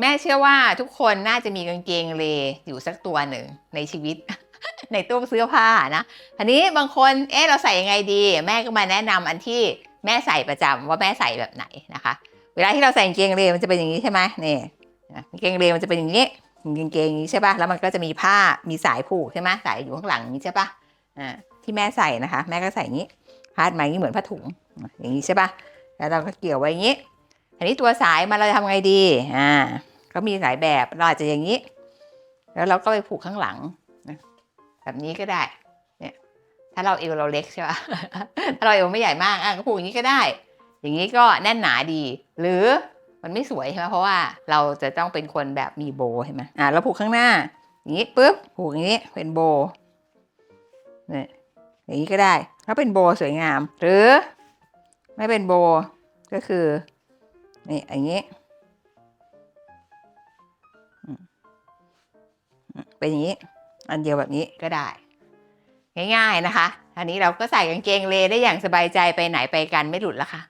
แม่เชื่อว่าทุกคนน่าจะมีกางเกงเลอยู่สักตัวหนึ่งในชีวิต ในตู้เสื้อผ้านะทีนี้บางคนเอ๊ะเราใส่ยังไงดี แม่ก็มาแนะนำอันที่แม่ใส่ประจำว่าแม่ใส่แบบไหนนะคะ เวลาที่เราใส่กางเกงเลมันจะเป็นอย่างนี้ใช่ไหมนี่กางเกงเลมันจะเป็นอย่างนี้กางเกงอย่างนี้ใช่ปะแล้วมันก็จะมีผ้ามีสายผูกใช่ไหมสายอยู่ข้างหลังนี้ใช่ปะอ่าที่แม่ใส่นะคะ แม่ก็ใส่อย่างนี้พาดมาอย่างนี้เหมือนผ้าถุงอย่างนี้ใช่ป่ะแล้วเราก็เกี่ยวไว้อย่างนี้ อันนี้ตัวสายมาเราจะทำไงดี อ่าก็มีหลายแบบ เราอาจจะอย่างนี้ แล้วเราก็ไปผูกข้างหลังนะแบบนี้ก็ได้ เนี่ย ถ้าเราเอวเราเล็กใช่ปะถ้าเราเอวไม่ใหญ่มาก อะก็ผูกอย่างนี้ก็ได้ อย่างนี้ก็แน่นหนาดี หรือมันไม่สวยใช่ไหมเพราะว่าเราจะต้องเป็นคนแบบมีโบใช่ไหมอ่าเราผูกข้างหน้า อย่างนี้ปุ๊บ ผูกอย่างนี้เป็นโบ เนี่ยอย่างนี้ก็ได้ ถ้าเป็นโบสวยงาม หรือไม่เป็นโบก็คือ นี่อย่างนี้เป็นอย่างนี้ อันเดียวแบบนี้ก็ได้ ง่ายๆนะคะอันนี้เราก็ใส่กางเกงเลได้อย่างสบายใจไปไหนไปกันไม่หลุดละค่ะ